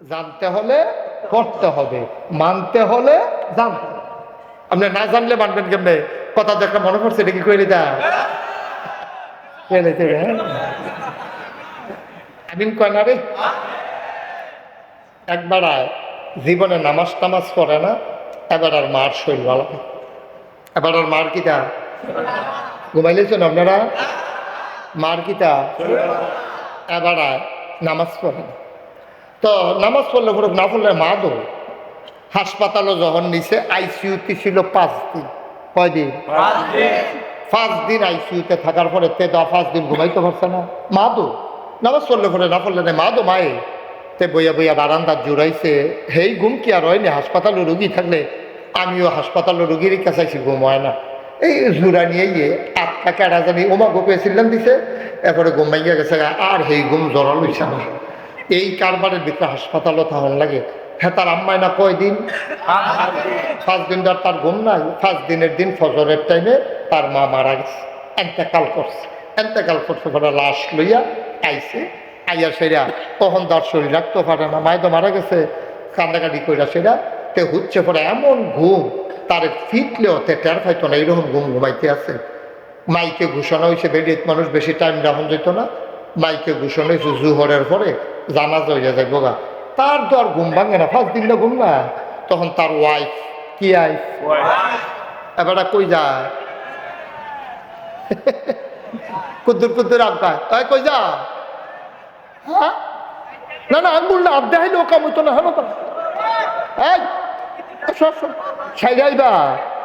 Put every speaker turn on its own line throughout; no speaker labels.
জানতে হলে করতে হবে, মানতে হলে জানতে। আপনি না জানলে মানবেন কেমনে? কথা দেখা মনে পড়ছে, এটা কি করে দা আমিন কয় না রে? একবার জীবনে নামাজ টামাজ পড়ে না, এবার আর মার শরীর ভালো এবার আর মার কিতা ঘুমাইলেছেন আপনারা? মার কিতা এবার নামাজ পড়ে না। তো নামাজ পড়লে পরে না পড়লে মা দো হাসপাতালে যখন নিছে আইসিইউতে ছিল পাঁচ দিন। কয় দিন? পাঁচ দিন। আইসিইউতে থাকার পরে তে দা পাঁচ দিন ঘুমাইতে পারছে না। মা দো নামাজ পড়লে পরে না পড়লে না মা দো মায়ে। তে বইয়া বইয়া বারান্দা জুড়াইছে। হেই ঘুম কি আর হয়নি হাসপাতালে রুগী থাকলে আমিও হাসপাতালে রুগীর কাছে আছি ঘুম হয় না। এই জুড়া নিয়ে গিয়ে আটকা কেডা জানি ওমা গোপে ছিলাম দিছে। এরপরে ঘুমাইয়া গেছে আর হেই ঘুম জড়াল হইছে না। এই কারবারের ভিতরে হাসপাতালও থাকুন লাগে। হ্যাঁ তার আম্মায় না কয়দিন পাঁচ দিন ধর তার ঘুম নাই। পাঁচ দিনের দিন ফজরের টাইমে তার মা মারা গেছে। এন্তেকাল করছে। এন্তেকাল করছে পরে লাশ লইয়া আইছে। আইয়া সেরা তখন তার শরীর রাখতে পারে না মায় তো মারা গেছে। কান্দাকাটি কইরা সেরা, তে হচ্ছে পরে এমন ঘুম, তার ফিটলেও তে টের পাইতো না, এইরকম ঘুম ঘুমাইতে আছে। মাইকে ঘোষণা হয়েছে বেরিয়ে মানুষ বেশি টাইম রাখুন যেত না। মাইকে ঘোষণা হয়েছে জুহরের পরে। জানাজা হইয়া যায় বোগা তার তো আর ঘুম ভাঙে না ফার্স্ট দিন না ঘুম না। তখন তার ওয়াইফ কি আইফ এবার কই যায়? কুদ্দুর কুদ্দুর আব্বা। তাই কই যা? হ্যাঁ? না না আমি বললাম আব্দা হাইলে ও কাম হইতো না হ্যাঁ তো এই আসো আসো। সাইড আইবা।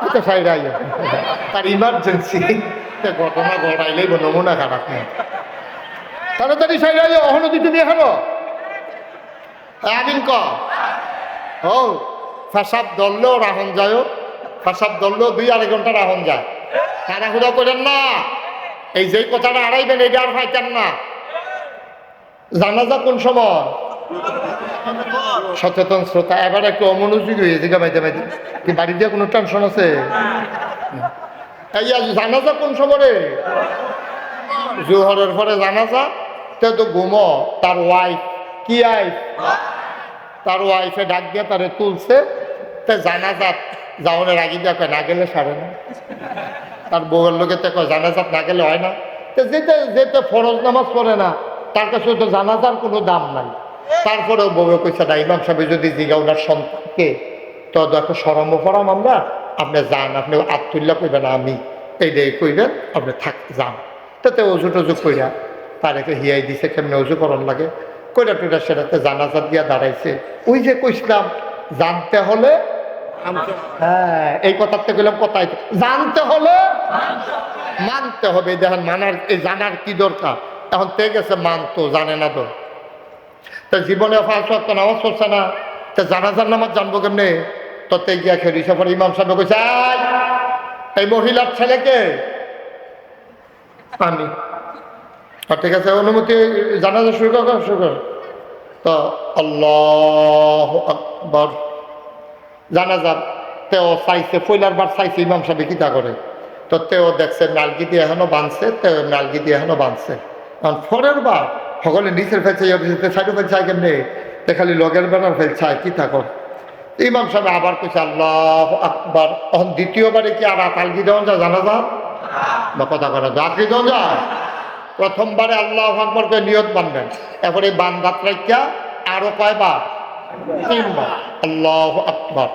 আচ্ছা সাইড আইবা তার ইমার্জেন্সি ঘটনা ঘটাইলেই নমুনা খারাপ তাড়াতাড়ি সাইড আইও অহনদি তুমি এখানো আমিন ক? ও ফাঁসাব দললেও রাহন যায় ফাঁসাব দললেও দুই আড়াই ঘণ্টা রাহন যায়। তাড়াহুড়া করেন না। এই যেই কথাটা আড়াইবেন এইটা আর পাইতেন না। জানাজা কোন সময়? সচেতন শ্রোতা, এবার একটু অমনোযোগী হয়েছে গা মাইতে মাইতে কি বাড়িতে কোনো টেনশন আছে? এই জানাজা কোন সময় জোহরের পরে জানাজা, তে তো ঘুমো, তার ওয়াইফ কি আইফ তার ওয়াইফে ডাক দিয়ে তারে তুলছে, তে জানাজাত যাওয়ানের আগে দিয়ে কয়, না গেলে সারে না। তার বউয়ের লোকে তো কয়, জানাজাত না গেলে হয় না। তো যেতে যেতে ফরজ নামাজ পড়ে না, তার কাছে তো জানাজার কোনো দাম নাই। তারপরেও বউয়ে কইছে, না, ইমাম সাহেব যদি জিগা ওনার সন্তানকে, তো দেখো সরম ফরম আমরা, আপনি যান, আপনি আত্মুল্লাহ কইবেন আমি এই এইটাই কইবেন আপনি থাক, যান। তাতে অজু টজু কইরা তারেকে হিয়াই দিছে, কেমনে অজু করন লাগে। কইরা টুইরা সেটাতে জানাজাত দিয়া দাঁড়াইছে। ওই যে কইছিলাম জানতে হলে হ্যাঁ এই কথাতে গেলাম কথাই জানতে হলে মানতে হবে। দেখেন মানার এই জানার কি দরকার? এখন তে গেছে মানতো জানে না তো। তা জীবনে ফার্স্ট ওয়াক্ত নামাজ পড়ছে না। তা জানাজার নামাজ জানব কেমনে? তো তে গিয়া খেলি সফর ইমাম সাহেব কইছে "আয়, এই মহিলার ছেলেকে আমি ঠিক আছে, অনুমতি, জানাজা শুরু কর শুরু কর। তো আল্লাহ আকবর। জানাজা, তেও চাইছে, ফইলার বার চাইছে ইমাম সাহেব কিতা করে? তো তেও দেখছে নালগি দিয়ে এখনও বাঁধছে, তেও নালগি দিয়ে এখনও বাঁধছে। কারণ ফরের বার সকলে নিচের ফেলছে সাইডে ফেলছে কেমনি তে খালি লগের বেড়ার ফেলছে কি থাকর ইমাম সাহেব আবার কইছে, আল্লাহ আকবার। তখন দ্বিতীয়বারে কি আর আতালগি দেওয়া জানা যা বা কথা করা রাত্রি দেওয়া যায় প্রথমবারে আল্লাহ আকবরকে নিয়ত বানবেন। এরপরে বান্দাত রাখিয়া আরও কয়বার? তিনবার। আল্লাহ আকবার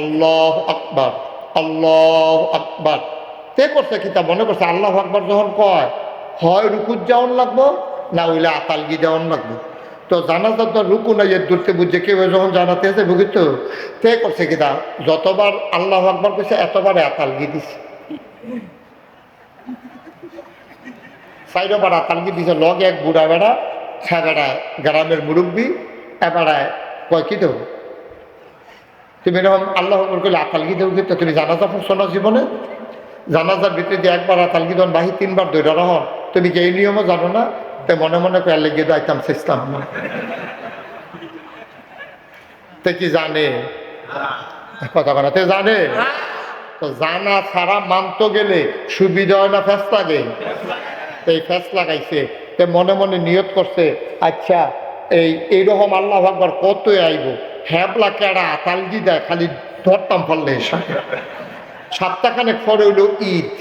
আল্লাহ আকবার আল্লাহ আকবার। তে করছে কিতা মনে করছে আল্লাহ আকবার যখন কয়, হয় রুকুত যাওয়ান লাগবো, না হইলে আতালগি দেওয়ান লাগবো? তো জানাজা তো রুকু নাই, এর দূরতে বুঝছে কেউ যখন জানাতে আছে বুঝিত তে? করছে কিতা যতবার আল্লাহ আকবার কইছে, এতবারে আতালগি দিছে। সাইড পাড়া তালকি দিছে লগ এক বুড়া বেড়া খা বেড়া গ্রামের মুরব্বী এবারায় কয় কি দেবো? তুমি এরকম আল্লাহ করলে আতালগি দেবো কিন্তু তুমি জানাজা পড়ছো না জীবনে? জানাজার ভিতরে দিয়ে একবার আতালগি দেন বাহি তিনবার দৈরা রহন তুমি কি এই নিয়মও জানো না? তে মনে মনে কয়ে লেগে দাইতাম চেষ্টাম না তে কি জানে? কথা কথা তে জানে? তো জানা ছাড়া মানতো গেলে সুবিধা হয় না ফেস লাগে এই ফেস লাগাইছে, তে মনে মনে নিয়ত করছে আচ্ছা এই, এইরকম আল্লাহ আকবার কত আইব? হ্যাবলা কেডা আতালগি দেয়, খালি ধরতাম ফললে সপ্তাহখানেক পরে হইল ঈদ।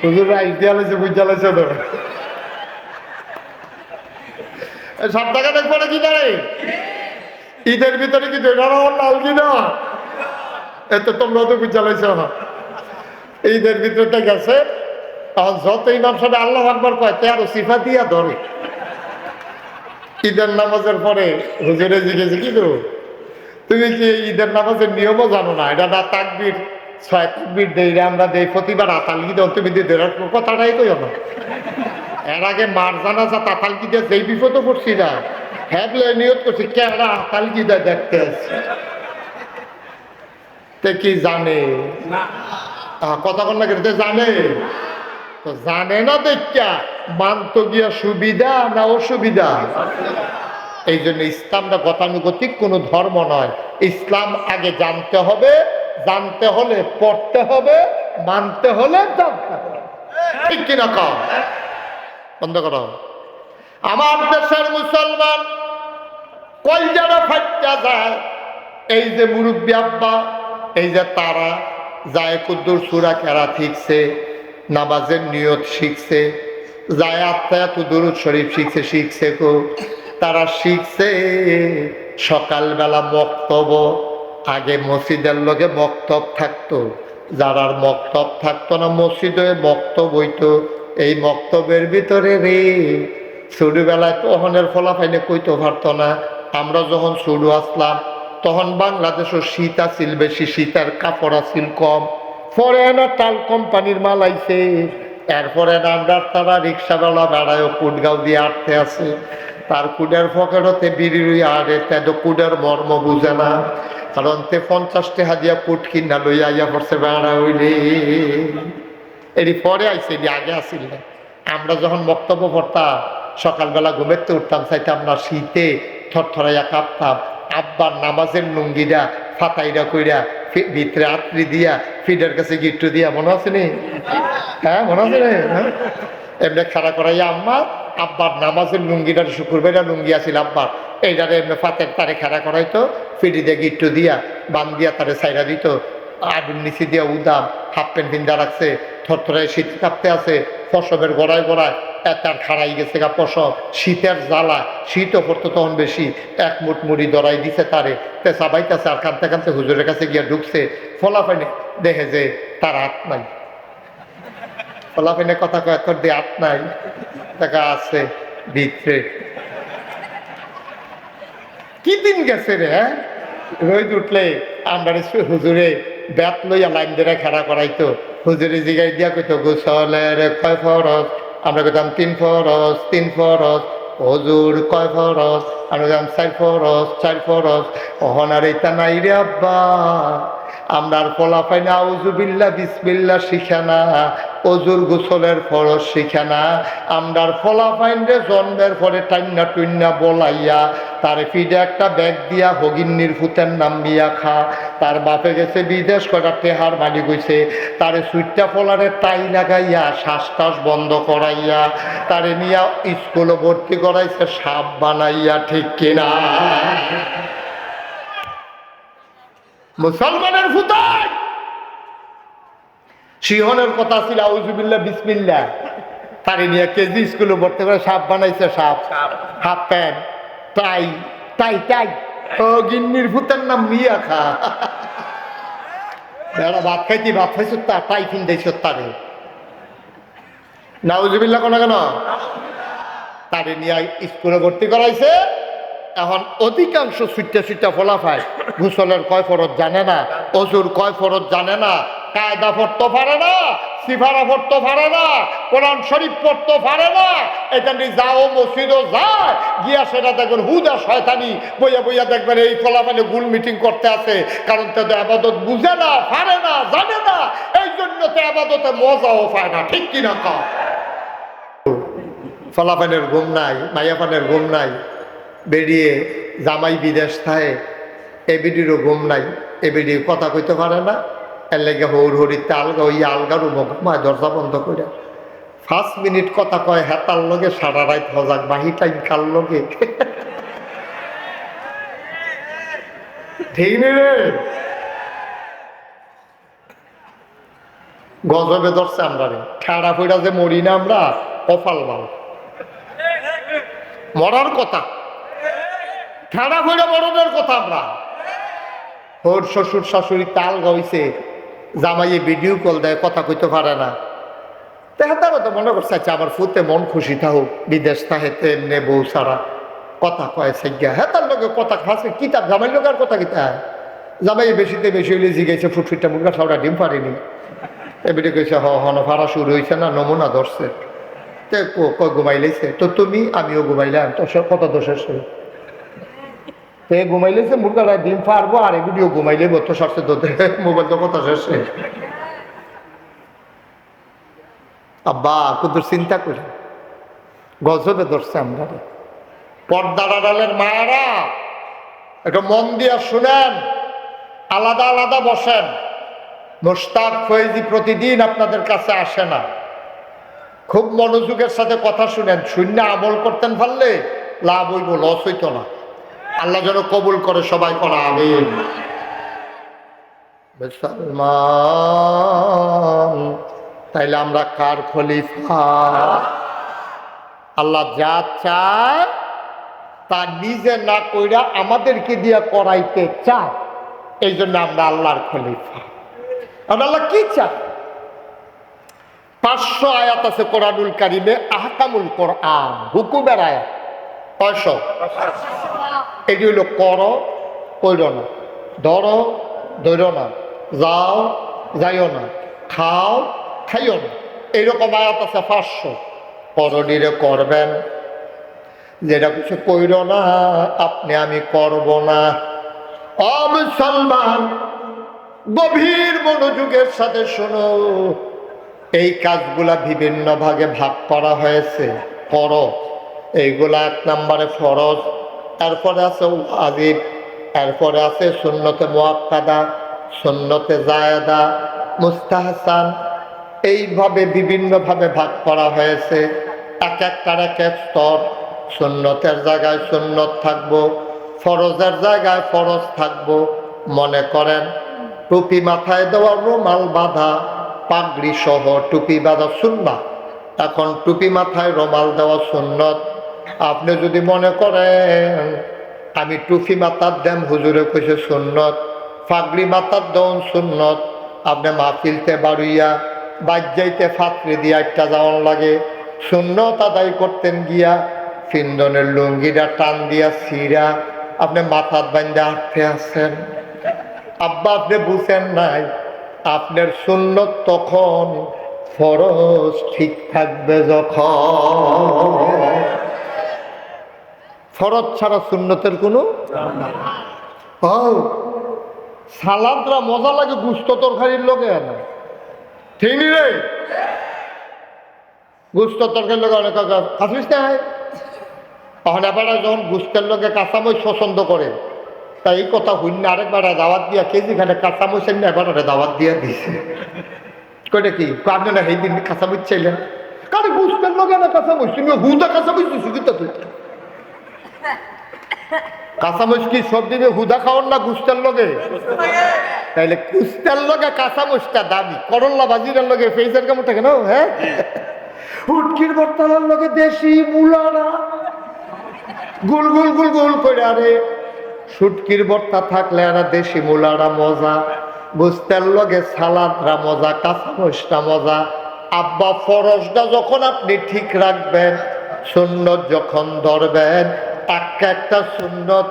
তো ঈদের ভিতরে কি লাল কি না এত তোমরা তো বুঝালেছ ঈদের ভিতরটা গেছে। তখন যত ইমাম সাহেব আল্লাহ আকবর কয় তে আরও সিফা দিয়া ধরে। ঈদের নামাজের পরে হুজুরে জিজ্ঞেস কি তুমি কি ঈদের নামাজের নিয়মও জানো না? এটা না তাকবির? ছয় তাকবির দেই রে আমরা দেই প্রতিবার আতালকি দাও? তুমি দেওয়ার কথাটাই কই না। এর আগে মার জানা যা তাতালকি দিয়ে যেই বিপদও পড়ছি না। হ্যাঁ নিয়ত করছি কেডা আতালকি দেয় দেখতে আসছি তে কি জানে? আহ, কথা কন না কেটে জানে। তো জানে না দেখা মানত গিয়া সুবিধা না অসুবিধা? এই জন্য ইসলামটা গতানুগতিক, কোনো ধর্ম নয়। ইসলাম আগে জানতে হবে, জানতে হলে পড়তে হবে, মানতে হলে জানতে হবে। ঠিক কিনা বন্ধ করো। আমার দেশের মুসলমান কলজারা ফাইটা যায়? এই যে মুরব্বী আব্বা, এই যে তারা যায় কুদ্দুর সুরা কেরা শিখছে, নামাজের নিয়ত শিখছে যায় আত্মায় তুদুরুদ শরীফ শিখছে শিখছে কো? তারা শিখছে, সকালবেলা বক্তব্য আগে মসজিদের লগে বক্তব থাকতো। যারার মক্তব থাকতো না, মসজিদে বক্তব হইতো। এই মক্তবের ভিতরে রে, ছোটবেলায় তখনের ফলাফাইনে কইতে পারতো না। আমরা যখন শুরু আসলাম তখন বাংলাদেশও শীত আছিল, বেশি শীতের কাপড় আছিল কম। পরে না টাল কোম্পানির মাল আইছে। এরপরে না আমরা তারা রিক্সাওয়ালা বেড়ায় কুটগাঁও দিয়ে আটতে আছে। তার কুডের পকেটতে বিড়ি আরে তেদ কুডের মর্ম বুঝে না। কারণ তে পঞ্চাশ টাকা দিয়া কুট কিনা লইয়া আইয়া পড়ছে বেড়া হইলে। এটি পরে আইছে, এটি আগে আসিল না। আমরা যখন বক্তব্য পড়তাম, সকালবেলা ঘুমের ঘুমেতে উঠতাম, চাইতাম না শীতে থরথরাইয়া কাঁপতাম। আব্বার নামাজের লুঙ্গিরা ফাতাইরা কইরা ভিতরে আত্রি দিয়া ফিডের কাছে গিট্টু দিয়া, মনে আছে নি? হ্যাঁ মনে আছে নি? হ্যাঁ? এমনি খাড়া করাইয়া, আম্মা, আব্বার নামাজের লুঙ্গিটার শুকুরবেলা লুঙ্গি আছিল আব্বার। এইটারে এমনি ফাতের তারে খাড়া করাইতো, ফিডি দিয়ে গিট্টু দিয়া, বান দিয়া তারে সাইরা দিত। আডুর নিচে দিয়া উদাম, হাফ প্যান্ট পিন্দা রাখছে থরথরায় শীত কাঁপতে আছে ফসবের গড়ায় গড়ায় তার খাড়াই গেছে গা পশব শীতের জ্বালা, শীতও পড়তো তখন বেশি। এক মুঠ মুড়ি দরাই দিছে তারে, তে সাবাইতেছে আর কানতে কানতে হুজুরের কাছে গিয়ে ঢুকছে। ফলাফাইনে দেখে যে তার হাত নাই। কথা কয়, তোর দিয়ে হাত নাই। দেখা আছে ভিতরে। কি দিন গেছে রে হ্যাঁ? রোদ উঠলে আমরা হুজুরে ব্যাত লইয়া লাইন ধরে খেলা করাইতো। হুজুরে জিগাই দিয়া কইতো গোসলের কয় ফরস আমরা কইতাম, তিন ফরস তিন ফরস হজুর, কয় ফরস আমরা কইতাম, চার ফরস চার ফরস অহনার এইটা নাই রে আব্বা। আমরার ফলাফাই না আউজুবিল্লা বিসমিল্লা শিখে না। অজুর গোসলের ফরজ শিখে না। আমরার ফলাফাইন রে জন্মের পরে টাইন্না টুইন্না বলাইয়া তার ফিডে একটা ব্যাগ দিয়া হগিন্নির ফুতের নাম বিয়া খা। তার বাপে গেছে বিদেশ কটা টেহার মালি গইছে তারে সুইটটা ফলারে টাই লাগাইয়া শ্বাস টাস বন্ধ করাইয়া তারে নিয়া স্কুলে ভর্তি করাইছে সাপ বানাইয়া ঠিক কিনা? মুসলমানের ফুতাই সিংহনের কথা ছিল আউজুবিল্লা বিসমিল্লা তারে নিয়ে কেজি স্কুলে ভর্তি করে সাপ বানাইছে সাপ। Half pant. টাই টাই টাই ও গিন্নির ভূতের নাম মিয়া খা বেড়া ভাত খাইতি, ভাত খাইছো তা টাই কিনতেছ তারে। নাউজুবিল্লা কোনো কেন? তারে নিয়ে স্কুলে ভর্তি করাইছে। এখন অধিকাংশ সুইটা সুইটা ফলাফায় গোসলের কয় ফরত জানে না, অজুর কয় ফরত জানে না, কায়দা পড়তে পারে না সিফারা পড়তে পারে না, কোরআন শরীফ পড়তে পারে না। এখানে যাও, মসজিদও যায়। গিয়া সেটা দেখবেন, হুদা শয়তানি বইয়া বইয়া দেখবেন, এই ফলাফালে গুল মিটিং করতে আছে। কারণ তো আবাদত বুঝে না পারে না, জানে না। এই জন্য তো আবাদতে মজাও পায় না, ঠিক কিনা কম ফলাফানের ঘুম নাই মাইয়াফানের ঘুম নাই। বেরিয়ে জামাই বিদেশ থাকে, এ বিডিরও ঘুম নাই, এ বিডি কথা কইতে পারে না। এর হৌর হরিতে আলগা ওই আলগার ঘুমায় দরজা বন্ধ করে পাঁচ মিনিট কথা কয় হেতার লগে সারা রাত হজাক, বাহি টাইম কার লগে? ঠিক রে? গজবে ধরছে আমরা রে। ঠেড়া ফেড়া যে মরি না আমরা, কপাল মাল মরার কথা। ঠেড়া ফেড়া মরণের কথা আমরা। ওর শ্বশুর শাশুড়ি তাল গাইছে জামাইয়ে ভিডিও কল দেয়, কথা কইতে পারে না। তেহাতারও তো মনে করছে আচ্ছা আমার ফুতে মন খুশি থাকুক বিদেশ তাহেতে এমনি বউ সারা কথা কয় সেগা হ্যাঁ তার লোকে কথা খাসে কিতাব জামাই লোক আর কথা কিতা জামাই বেশিতে বেশি হইলে জিগেছে ফুটফুটটা মুরগা ঠাউটা ডিম পারিনি এবারে কইছে, হ হন ভাড়া শুরু হয়েছে না, নমুনা ধরছে। তে ঘুমাইলেছে। তো তুমি, আমিও ঘুমাইলাম তো কত দোষের সে তে ঘুমাইলেছে মুরগাটা ডিম পারব আর এগুলিও ঘুমাইলে তো সরষে দোতে মোবাইল তো কথা শেষ। আব্বা কত চিন্তা করি। গজবে ধরছে আমরা। পর্দার আড়ালের মায়েরা, একটু মন দিয়া শুনেন, আলাদা আলাদা বসেন। মোস্তাক ফয়েজি প্রতিদিন আপনাদের কাছে আসে না। খুব মনোযোগের সাথে কথা শুনেন। শূন্য আমল করতেন পারলে লাভ হইব, লস হইতো না। আল্লাহ যেন কবুল করে সবাই করা মুসলমান, তাইলে আমরা কার খলিফা? আল্লাহ যা চায়, তা নিজে না কইরা আমাদেরকে দিয়া করাইতে চায় এই জন্য আমরা আল্লাহর খলিফা। আল্লাহ কি চায় পাঁচশো আয়াত আছে কোরআনুল কারিমে, আহকামুল কোরআন, হুকুমের আয়াত। কয়শো এটি হইল কর, কইর না। ধরো ধৈর না। যাও, যাইও না। খাও, খাইও না। এইরকম আয়াত আছে পাঁচশো। করণীরে করবেন। যেটা কিছু কইর না, আপনি আমি করব না। অমুসলমান গভীর মনোযোগের সাথে শোনো। এই কাজগুলা বিভিন্ন ভাগে ভাগ করা হয়েছে। করো। এইগুলা এক নম্বরে ফরজ। তারপরে আছে আজিব এরপরে আছে সুন্নতে মোয়াক্কাদা সুন্নতে জায়দা মুস্তাহসান। এইভাবে বিভিন্নভাবে ভাগ করা হয়েছে। এক একটার এক এক স্তর। সুন্নতের জায়গায় সুন্নত থাকব, ফরজের জায়গায় ফরজ থাকব, মনে করেন। টুপি মাথায় দেওয়া রুমাল বাঁধা, পাগড়ি সহ টুপি বাঁধা সুন্না এখন টুপি মাথায় রুমাল দেওয়া সুন্নত। আপনি যদি মনে করেন, আমি টুপি মাথার দেম, হুজুরে কইছে সুন্নত ফাগলি মাথার দেন সুন্নত, আপনি মাহফিলতে বাড়ুইয়া বাজ্যাইতে ফাতরি দিয়া একটা যাওয়ান লাগে। সুন্নত আদায় করতেন গিয়া, ফিন্দনের লুঙ্গিটা টান দিয়া সিরা আপনি মাথার বান্ধে আটতে আছেন আব্বা, আপনি বুঝেন নাই, আপনার সুন্নত তখন ফরজ ঠিক থাকবে যখন। ফরজ ছাড়া সুন্নতের কোনো সালাদরা মজা লাগে গুস্ত তরকারির লোকে না ঠিক নি রে? গুস্ত তরকারির লোকে অনেক খাসিস তখন এবার যখন গুস্তের লোকে কাঁচামরিচ পছন্দ করে, তাই এই কথা না আরেকবার দাওয়াত দিয়া কেজি খানে কাঁচামরিচ এমনি একবার দাওয়াত দিয়া দিছে। কইটা কি? আপনি না সেই দিন কাঁচামরিচ চাইলেন? কারে গুস্তের লোকে না কাঁচামরিচ? তুমি হুদা কাঁচামরিচ দিচ্ছি কিন্তু তুই? কাঁচামরিচ কি সব দিনে হুদা খাওয়ার না গুস্তের লগে? তাইলে কুস্তের লগে কাঁচামরিচটা দামি। করল্লা বাজিরের লগে ফেসের কেমন থাকে না হ্যাঁ হুটকির বর্তালার লগে দেশি মুলারা। গুল গুল গুল গুল করে আরে। সুটকির বর্তা থাকলে আর দেশি মুলারা মজা। বুঝতের লগে সালাদরা মজা কাঁচামরিচটা মজা। আব্বা ফরসটা যখন আপনি ঠিক রাখবেন, সুন্নত যখন ধরবেন একটা একটা সুন্নত,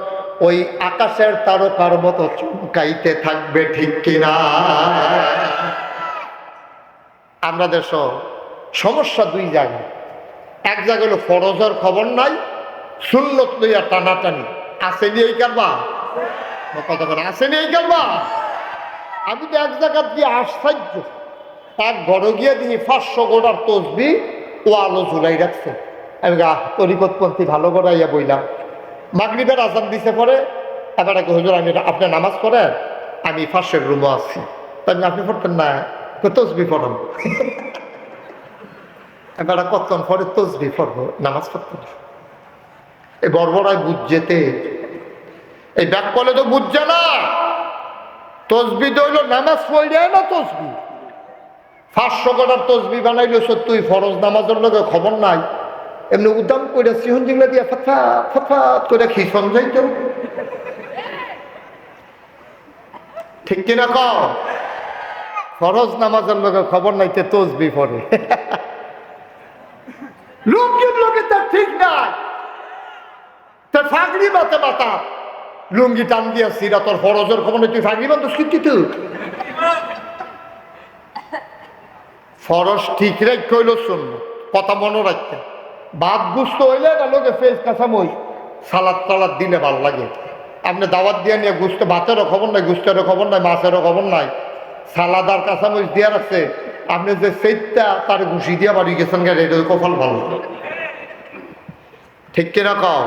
ওই আকাশের তারকার মতো চমকাইতে থাকবে ঠিক কিনা? আমরা দেশ, সমস্যা দুই জায়গায়। এক জায়গা হলো ফরজের খবর নাই, সুন্নত লইয়া টানাটানি। আসেনি এই কারবা কত করে আসেনি এই কারবা আমি তো এক জায়গা দিয়ে আশ্চর্য। এক ঘরে গিয়ে দিয়ে পাঁচশো গোড়ার তসবি ও আলো ঝুলাই রাখছে। আমি গা তরিকতপন্থী ভালো করাইয়া বইলাম। মাগরিবের আজান দিছে পরে, এবার এক হুজুর, আমি আপনার নামাজ পড়েন, আমি ফার্স্টের রুমও আছি। তাই আপনি পড়তেন না? তসবি পড়ান এবার কতক্ষণ পরে তসবি পড়ব? নামাজ পড়তে হবে। এই বর্বরায় বুঝছেতে এই ব্যাক করলে তো বুঝছে না। তসবি দইল নামাজ পড়ে না তসবি। পাঁচশো কটার তসবি বানাইলো সত্যি ফরজ নামাজের লগে খবর নাই। এমনি উদ্যাম করে সিহন জিংলা দিয়ে ফাফা ফাফা করে খিসন যাইতো ঠিক কিনা ক ফরজ নামাজের লগে খবর নাই তে তসবি পড়ে। লুঙ্গির লগে তার ঠিক নাই। তে ফাগড়ি বাতে বাতা লুঙ্গি টান দিয়া সিরা, তোর ফরজের খবর নেই, তুই ফাগড়ি বান্ধব কিন্তু তুই? ফরস ঠিক রাখ কইল শুন কথা মনে রাখতে। ভাত গুস্ত হইলে না লোকে ফেস কাঁচামই সালাদ টালাদ দিলে ভালো লাগে। আপনি দাওয়াত দিয়ে নিয়ে গুস্ত, ভাতেরও খবর নাই, গুস্তেরও খবর নাই, মাছেরও খবর নাই। সালাদ আর কাঁচামরিচ দিয়া রাখছে। আপনি যে সেইটা তার ঘুষি দিয়া বাড়ি গেছেন এটা কপাল ভালো। ঠিক কিনা কও?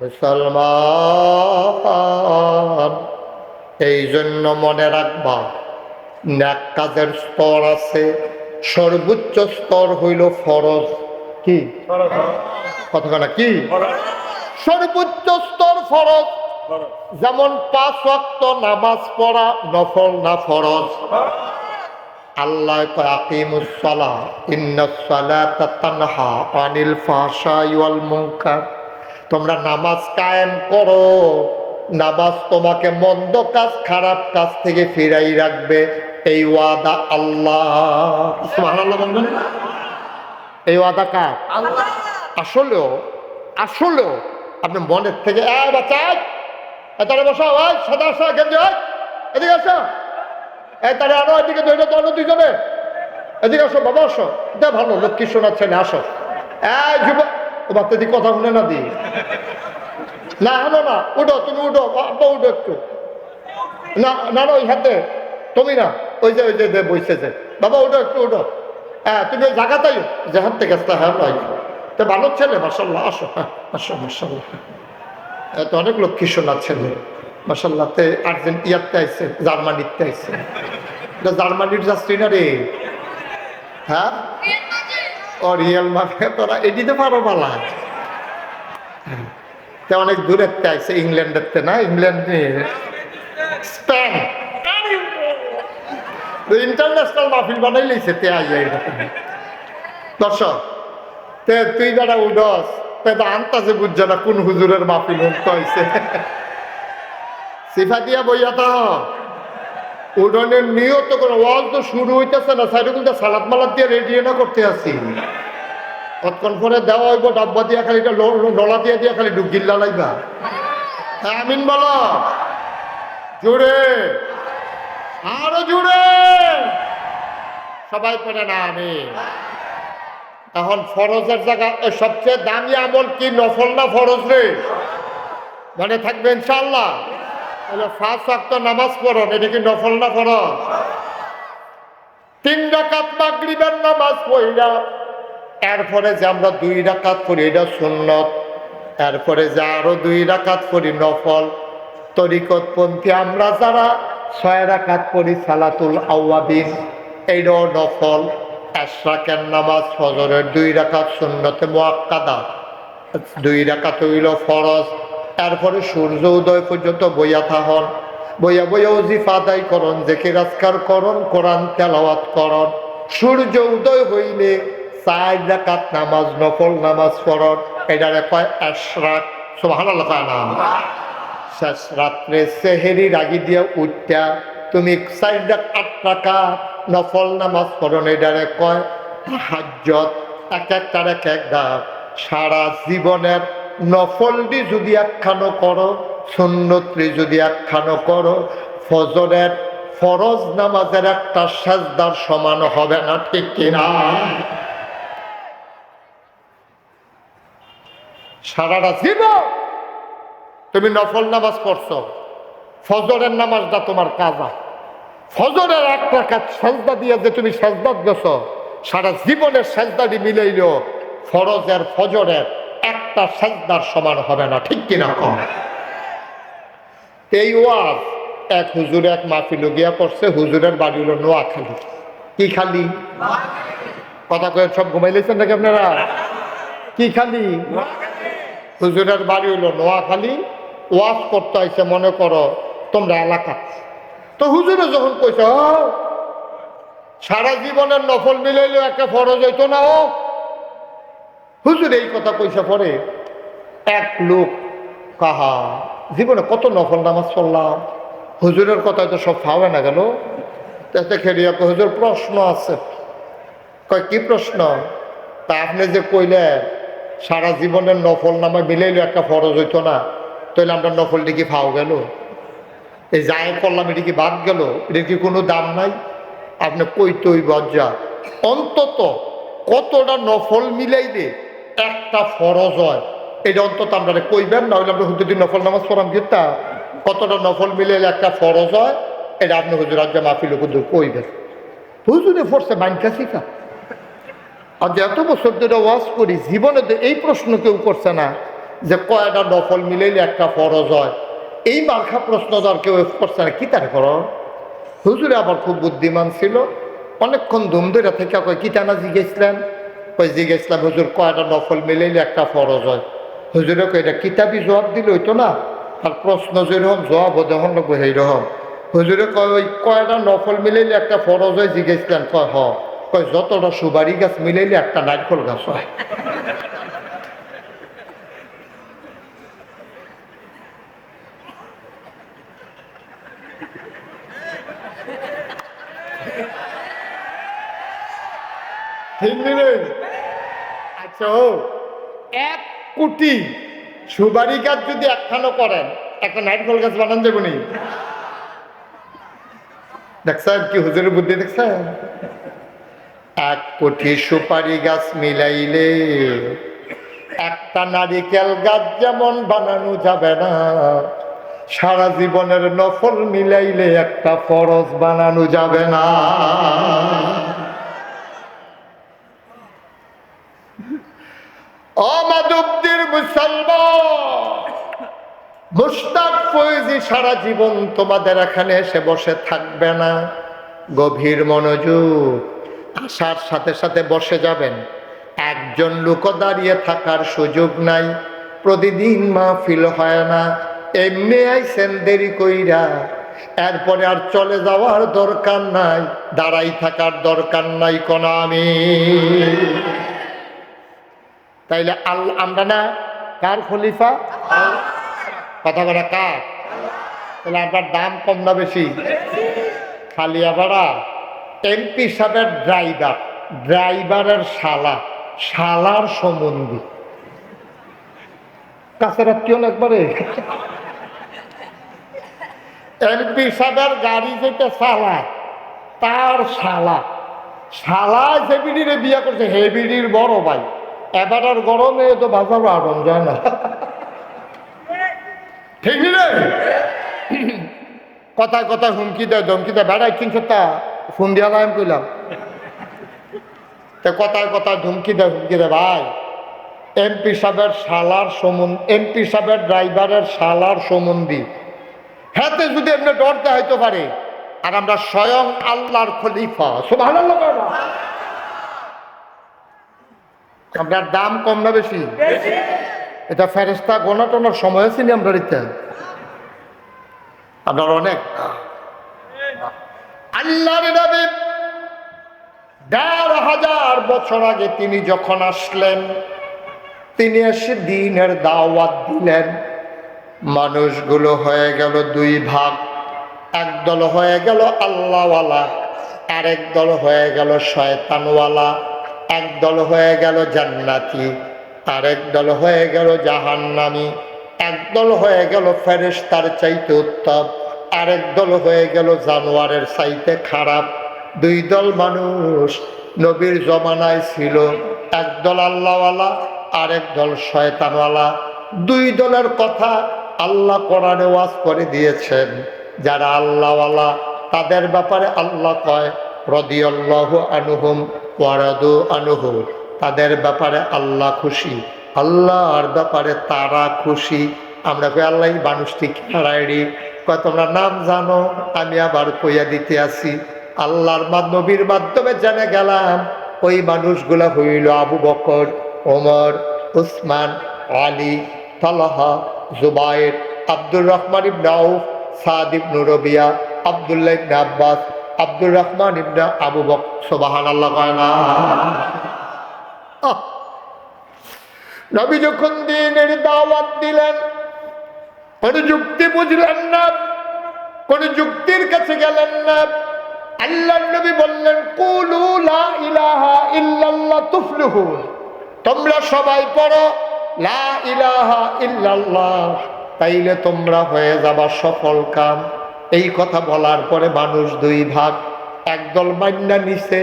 মুসলমান, এই জন্য মনে রাখবা ন্যাক কাজের স্তর আছে, সর্বোচ্চ স্তর হইল ফরজ। কি? কথা না কি? সর্বোচ্চ স্তর ফরজ। যেমন পাঁচ ওয়াক্ত নামাজ পড়া নফল না ফরজ। আল্লাহ কয়, আকিমুস সালাহ, ইন্নাস তানহা আনিল তোমরা নামাজ কায়েম করো। নামাজ তোমাকে মন্দ কাজ, খারাপ কাজ থেকে ফিরাই রাখবে। এই ওয়াদা আল্লাহ। সুবহানাল্লাহ বলবেন এই ওয়াদা কার? আসলেও আসলেও আপনি মনের থেকে এ বাচ্চাই তারা বসা হয় সাদা আসা গেঞ্জি হয় এদিকে আসো। এ তারা আরও এদিকে ধরে তো অন্য দুজনে এদিকে আসো বাবা আসো। দে ভালো লক্ষ্মী শোনার ছেলে আসো। এই বাচ্চা কথা শুনে না দি। না হলো না উঠো তুমি উঠো আব্বা উঠো একটু। না না ওই হাতে তুমি না ওই যে ওই যে বইছে যে। বাবা উঠো একটু উঠো। হ্যাঁ তুমি ওই জায়গাটাই যেখান থেকে আসতে হ্যাঁ নয় তো ভালো ছেলে মাসাল্লাহ আসো হ্যাঁ আসো মাসাল্লাহ তো অনেক লক্ষ্মী শোনার ছেলে। মাসাল্লাহ তে আর্জেন্ট ইয়ারতে আইসে জার্মানিতে আইসে এটা জার্মানির যাচ্ছি না রে হ্যাঁ? ও, রিয়েল মাফে তোরা এটিতে পারো বালা তে অনেক দূরের তে আইসে ইংল্যান্ডের তে না ইংল্যান্ড স্পেন। ইন্টারন্যাশনাল মাহফিল বানাই লইছে তে আই দর্শক, তে তুই বেড়া উডস, তে তো আন্তাজে বুঝছে না কোন হুজুরের মাহফিল হয়েছে সিফা দিয়া বইয়া তো উডনের নিয়ত করে ওয়াজ তো শুরু হইতেছে না সাইডুকুল সালাদ মালাদ দিয়ে রেডি না করতে আসি কতক্ষণ পরে দেওয়া হইব, ডাব্বা দিয়া খালি নলা দিয়ে দিয়া খালি ডুগিল্লা লাইবা। আমিন বলো। জুড়ে। আরও জুড়ে সবাই পড়ে না, আমি। এখন ফরজের জায়গা সবচেয়ে দামি আমল কি? নফল না ফরজ রে? মনে থাকবে ইনশাল্লাহ তাহলে ফার্স্ট ওয়াক্ত নামাজ পড়ুন এটা কি নফল না ফরজ? তিন রাকাত মাগরিবের নামাজ পড়িনা এরপরে যে আমরা দুই রাকাত পড়ি, এটা সুন্নত। এরপরে যে আরও দুই রাকাত পড়ি, নফল। তরিকতপন্থী আমরা যারা ছয় রাকাত পড়ি সালাতুল আউয়াবিন এইটাও নফল এশরাকের নামাজ, ফজরের দুই রাকাত সুন্নতে মোয়াক্কাদা। দুই রাকাত হইল ফরজ। এরপরে সূর্য উদয় পর্যন্ত বইয়া থাহন বইয়া বইয়া ওজিফা আদায় করন, জেকির আজকার করন, কোরআন তেলাওয়াত করন। সূর্য উদয় হইলে চার রাকাত নামাজ, নফল নামাজ পড়ন। এটারে কয় এশরাক। সুবহানাল্লাহ কয় শেষ রাত্রে সেহেরি রাগি দিয়ে উঠটা তুমি চার রাক আট নফল নামাজ পড়ন এটারে কয় হাজ্জত এক একটার এক এক ডাক সারা জীবনের নফলটি যদি একখানো করো, সুন্নতি যদি একখানো করো, ফজরের ফরজ নামাজের একটা সাজদার সমান হবে না, ঠিক কিনা? সারাটা জীবন তুমি নফল নামাজ পড়ছো। ফজরের নামাজটা তোমার কাজা। ফজরের এক রাখাত সাজদা দিয়ে যে তুমি সাজদাত গেছ সারা জীবনের সাজদাটি মিলাইল ফরজের ফজরের একটা সাজদার সমান হবে না, ঠিক কিনা কম এই ওয়াজ এক হুজুর এক মাহফিল গিয়া পড়ছে, হুজুরের বাড়ি হলো নোয়াখালী। কি খালি? কথা কয়ে সব ঘুমাই ঘুমাইলেছেন নাকি আপনারা? কি খালি? হুজুরের বাড়ি হলো নোয়াখালী ওয়াজ করতে আইসে মনে করো তোমরা এলাকা তো হুজুরে যখন কইছে "ও, সারা জীবনের নফল মিলাইলে একটা ফরজ হইতো না ও। হুজুর এই কথা কইছে পরে এক লোক কাহা জীবনে কত নফল নামাজ পড়লাম? হুজুরের কথা তো সব ফাওয়া না গেল। তাতে খেলিয়া হুজুর প্রশ্ন আছে। কয় কি প্রশ্ন? তা আপনি যে কইলেন সারা জীবনের নফল নামা মিলাইলে একটা ফরজ হইতো না। তাহলে আমরা নফলটি কি ফাও গেল। এই যাই করলাম, এটি কি বাদ গেল? এটার কি কোনো দাম নাই? আপনি কইতই বজ্জা অন্তত কতটা নফল মিলাইলে একটা ফরজ হয়? এটা অন্তত আমরা কইবেন না হলে আমরা হুজুর নফল নামাজ পড়াম কিতা কতটা নফল মিলাইলে একটা ফরজ হয়? এটা আপনি হুজুর আজ্জা মাহফিল হুজুর কইবেন। হুজুরে ফোর্সে শিখা। আর যে এত বছর ধরে ওয়াজ করি, জীবনে তো এই প্রশ্ন কেউ করছে না। যে কয়টা নফল মিলাইলে একটা ফরজ হয়? এই মার্খা প্রশ্ন তো আর কেউ করছে না। কি তার করো হুজুরে আবার খুব বুদ্ধিমান ছিল। অনেকক্ষণ ধুম ধরে থেকে কয়, কি টানা জিজ্ঞেসলেন কই জিজ্ঞেসলাম, হুজুর, কয়টা নফল মিলাইলে একটা ফরজ হয়? হুজুরে কয়, এটা কিতাবি জবাব দিলে হইতো না। আর প্রশ্ন যেরকম জবাব হন লাগবে সেইরকম হুজুরে কয়, ওই কয়টা নফল মিলাইলে একটা ফরজ হয়? জিজ্ঞেসলেন কয়, হ। কয়, যতটা সুবারি গাছ মিলাইলে একটা নারকল গাছ হয়। আচ্ছা ও, এক কোটি সুবারি গাছ যদি একখানো করেন, একটা নারকল গাছ বানান যাব নি। দেখছেন কি হুজুরের বুদ্ধি দেখছেন এক কোটি সুপারি গাছ মিলাইলে একটা নারিকেল গাছ যেমন বানানো যাবে না, সারা জীবনের নফল মিলাইলে একটা ফরজ বানানো যাবে না। অমাদব্দির মুসলমান। মুস্তাক সারা জীবন তোমাদের এখানে এসে বসে থাকবে না। গভীর মনোযোগ, আসার সাথে সাথে বসে যাবেন। একজন লোক দাঁড়িয়ে থাকার সুযোগ নাই। প্রতিদিন মাহফিল হয় না। এমনি আইসেন দেরি কইরা। এরপরে আর চলে যাওয়ার দরকার নাই। দাঁড়াই থাকার দরকার নাই কোন আমি। তাইলে আল, আমরা না কার খলিফা? কথা বলা কার? তাহলে আপনার দাম কম না বেশি? খালিয়া ভাড়া এমপি সাহেবের ড্রাইভার ড্রাইভারের শালা, শালার সম্বন্ধী। কাছে না একবারে। এমপি সাহেবের গাড়ি যেটা চালায় তার শালা শালা যে বিড়িরে বিয়া করছে, হে বিড়ির বড় ভাই। এবার আর গরমে তো বাজারও আড়ন যায় না। ঠিক রে? কথায় কথায় হুমকি দেয়, ধমকি দেয়। বেড়াই তিনশো তা ফোন দিয়া লাইম কইলাম। তা কথায় কথায় ধমকি দেয়, হুমকি দেয়, ভাই, এমপি সাহেবের শালার সমন, এমপি সাহেবের ড্রাইভারের শালার সম্বন্ধী হাতে যদি এমনি ডরতে হইতে পারে, আর আমরা স্বয়ং আল্লাহর খলিফা। সুভান আপনার দাম কম না বেশি? এটা ফেরেস্তা গণটনার সময় আছে নি আমরা দিতে আপনার অনেক। আল্লাহর নবী দেড় হাজার বছর আগে তিনি যখন আসলেন তিনি এসে দিনের দাওয়াত দিলেন। মানুষগুলো হয়ে গেল দুই ভাগ। একদল হয়ে গেল আল্লাহওয়ালা আরেক দল হয়ে গেল শয়তানওয়ালা। একদল হয়ে গেল জান্নাতি আরেক দল হয়ে গেল জাহান্নামি। একদল হয়ে গেল ফেরেস তার চাইতে উত্তম, আরেক দল হয়ে গেল জানোয়ারের চাইতে খারাপ। দুই দল মানুষ নবীর জমানায় ছিল একদল আল্লাহওয়ালা, আরেক দল শয়তানওয়ালা। দুই দলের কথা আল্লাহ কোরআনে ওয়াজ করে দিয়েছেন, যারা আল্লাহওয়ালা, তাদের ব্যাপারে আল্লাহ কয়, রদিয়াল্লাহ আনুহুম ওয়ারাদু আনুহু, তাদের ব্যাপারে আল্লাহ খুশি। আল্লাহর ব্যাপারে তারা খুশি। আমরা কই, আল্লাহ মানুষটি হারাইড়ি কয়, তোমরা নাম জানো, আমি আবার কইয়া দিতে আসি। আল্লাহর নবীর মাধ্যমে জেনে গেলাম, ওই মানুষগুলা হইল আবু বকর, ওমর, উসমান, আলী, তালাহা জুবায়ের আব্দুর রহমান ইবনে আউফ, সাদ ইবনু রবিয়া, আব্দুল্লাহ ইবনে আব্বাস আব্দুর রহমান ইবনে আবু বক সুবাহান আল্লাহ না। নবী যখন দিনের দাওয়াত দিলেন, কোন যুক্তি বুঝলেন না, কোন যুক্তির কাছে গেলেন না। আল্লাহ নবী বললেন, কুলু লা ইলাহা ইল্লাল্লাহ তুফলিহুন। তোমরা সবাই পড়ো, লা ইলাহা ইল্লাল্লাহ। তাইলে তোমরা হয়ে যাবা সফল কাম। এই কথা বলার পরে মানুষ দুই ভাগ একদল মান্না নিছে,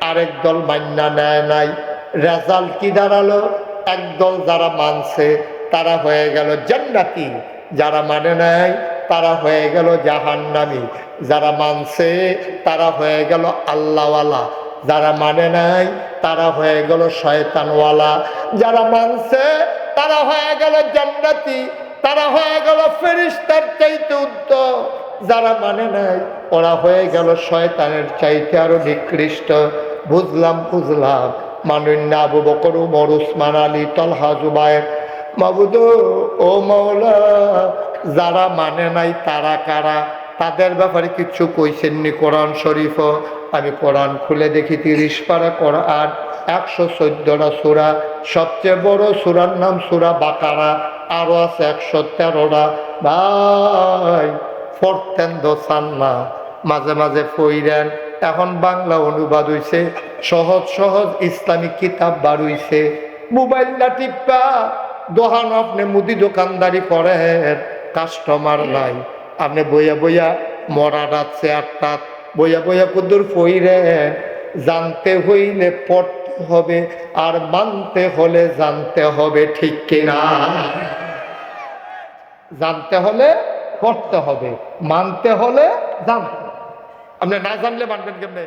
আরেক দল মান্না নেয় নাই। রেজাল্ট কি দাঁড়াল? একদল যারা মানছে, তারা হয়ে গেল জান্নাতি। যারা মানে নাই, তারা হয়ে গেল জাহান্নামি। যারা মানছে, তারা হয়ে গেল আল্লাহওয়ালা। যারা মানে নাই, তারা হয়ে গেল শয়তানওয়ালা। যারা মানছে, তারা হয়ে গেল জান্নাতি। তারা হয়ে গেল ফেরিস্তার চাইতে উত্তম যারা মানে নাই, ওরা হয়ে গেল শয়তানের চাইতে আরও নিকৃষ্ট। বুঝলাম বুঝলাম। মানুন্না আবু বকর, উমর, উসমান, আলী, তলহা, জুবায়ের। মাবুদ, ও মৌলা যারা মানে নাই, তারা কারা? তাদের ব্যাপারে কিছু কইছেননি কোরআন শরীফ? আমি কোরআন খুলে দেখি, তিরিশ পারা কোরআন, একশো চোদ্দটা সুরা। সবচেয়ে বড় সুরার নাম সুরা বাকারা, আরও আছে একশো তেরোটা। ভাই পড়তেন দোসান না মাঝে মাঝে পইরেন এখন বাংলা অনুবাদ হইছে। সহজ সহজ ইসলামিক কিতাব বার হইছে। মোবাইল না দোকান আপনি মুদি দোকানদারি করেন। কাস্টমার নাই। আপনি বইয়া বইয়া মরা রাত চেয়ারটাত বইয়া বইয়া কুদুর পইরেন জানতে হইলে পড়তে হবে। আর মানতে হলে জানতে হবে ঠিক কিনা। জানতে হলে পড়তে হবে মানতে হলে জানতে। আপনি না জানলে মানবেন কেমনে